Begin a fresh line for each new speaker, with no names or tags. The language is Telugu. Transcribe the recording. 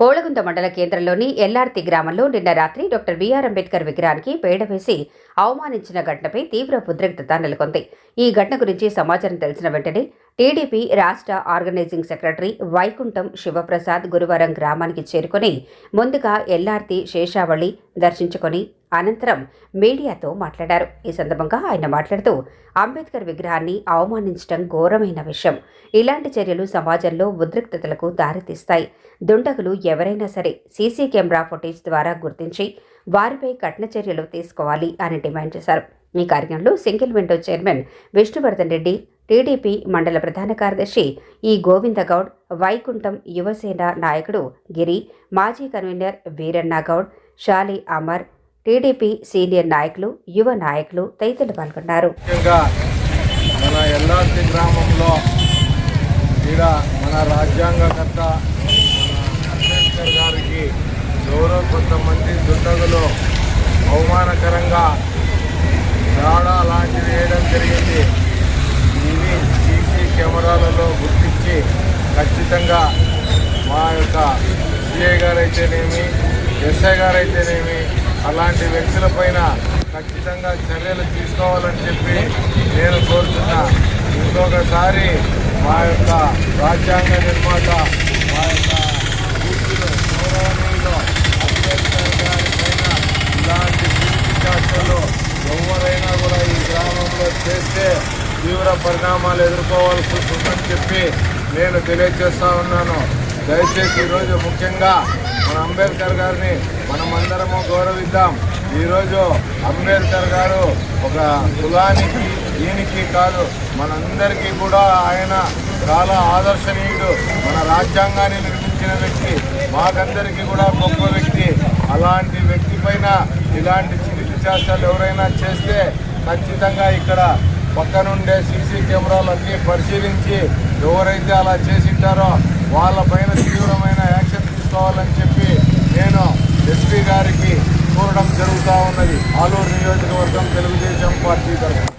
హోళగుంద మండల కేంద్రంలోని ఎల్ఆర్తి గ్రామంలో నిన్న రాత్రి డాక్టర్ బిఆర్ అంబేద్కర్ విగ్రహానికి పేడ వేసి అవమానించిన ఘటనపై తీవ్ర ఉద్రిక్తత నెలకొంది. ఈ ఘటన గురించి సమాచారం తెలిసిన వెంటనే టీడీపీ రాష్ట్ర ఆర్గనైజింగ్ సెక్రటరీ వైకుంఠం శివప్రసాద్ గురువారం గ్రామానికి చేరుకొని ముందుగా ఎల్ఆర్తి శేషావళి దర్శించుకొని అనంతరం మీడియాతో మాట్లాడారు. ఈ సందర్భంగా ఆయన మాట్లాడుతూ అంబేద్కర్ విగ్రహాన్ని అవమానించడం ఘోరమైన విషయం. ఇలాంటి చర్యలు సమాజంలో ఉద్రిక్తతలకు దారితీస్తాయి. దుండగులు ఎవరైనా సరే సీసీ కెమెరా ఫుటేజ్ ద్వారా గుర్తించి వారిపై కఠిన చర్యలు తీసుకోవాలి అని డిమాండ్ చేశారు. ఈ కార్యక్రమంలో single window chairman Vishnuvardhan Reddy TDP మండల ప్రధాన కార్యదర్శి ఈ గోవిందగౌడ్ వైకుంఠం యువసేన నాయకుడు గిరి మాజీ convener Veeranna Goud Shali Amar TDP senior నాయకులు యువ నాయకులు తదితరులు పాల్గొన్నారు.
ముఖ్యంగా మన ఎల్లార్తి గ్రామంలో ఈడ మన రాజ్యాంగకర్త మన అంబేద్కర్ గారికి ఎవరో కొంతమంది దుండగులు అవమానకరంగా దాడా లాంటివి వేయడం జరిగింది. ఇవి సీసీ కెమెరాలలో గుర్తించి ఖచ్చితంగా మా యొక్క సిఐ గారైతేనేమి ఎస్ఐ గారైతేనేమి అలాంటి వ్యక్తులపైన ఖచ్చితంగా చర్యలు తీసుకోవాలని చెప్పి నేను కోరుతున్నా. ఇంకొకసారి మా యొక్క రాజ్యాంగ నిర్మాత మా యొక్క గౌరవనీయులు అంబేద్కర్ ఇలాంటి కీర్తి ఎవరైనా కూడా ఈ గ్రామంలో చేస్తే తీవ్ర పరిణామాలు ఎదుర్కోవాల్సి ఉంటుందని చెప్పి నేను తెలియజేస్తా ఉన్నాను. దయచేసి ఈరోజు ముఖ్యంగా మన అంబేద్కర్ గారిని మనమందరము గౌరవిద్దాం. ఈరోజు అంబేద్కర్ గారు ఒక కులానికి దీనికి కాదు మనందరికీ కూడా ఆయన చాలా ఆదర్శనీయుడు. మన రాజ్యాంగాన్ని నిర్మించిన వ్యక్తి మాకందరికీ కూడా గొప్ప వ్యక్తి. అలాంటి వ్యక్తి పైన ఇలాంటి చిలిపి చేష్టాలు ఎవరైనా చేస్తే ఖచ్చితంగా ఇక్కడ పక్కనుండే సీసీ కెమెరాలన్నీ పరిశీలించి ఎవరైతే అలా చేసింటారో వాళ్ళపైన తీవ్రమైన యాక్షన్ చేసుకోవాలని చెప్పి నేను ఎస్పీ గారికి కోరడం జరుగుతూ ఉన్నది. ఆలూరు నియోజకవర్గం తెలుగుదేశం పార్టీ తరఫున.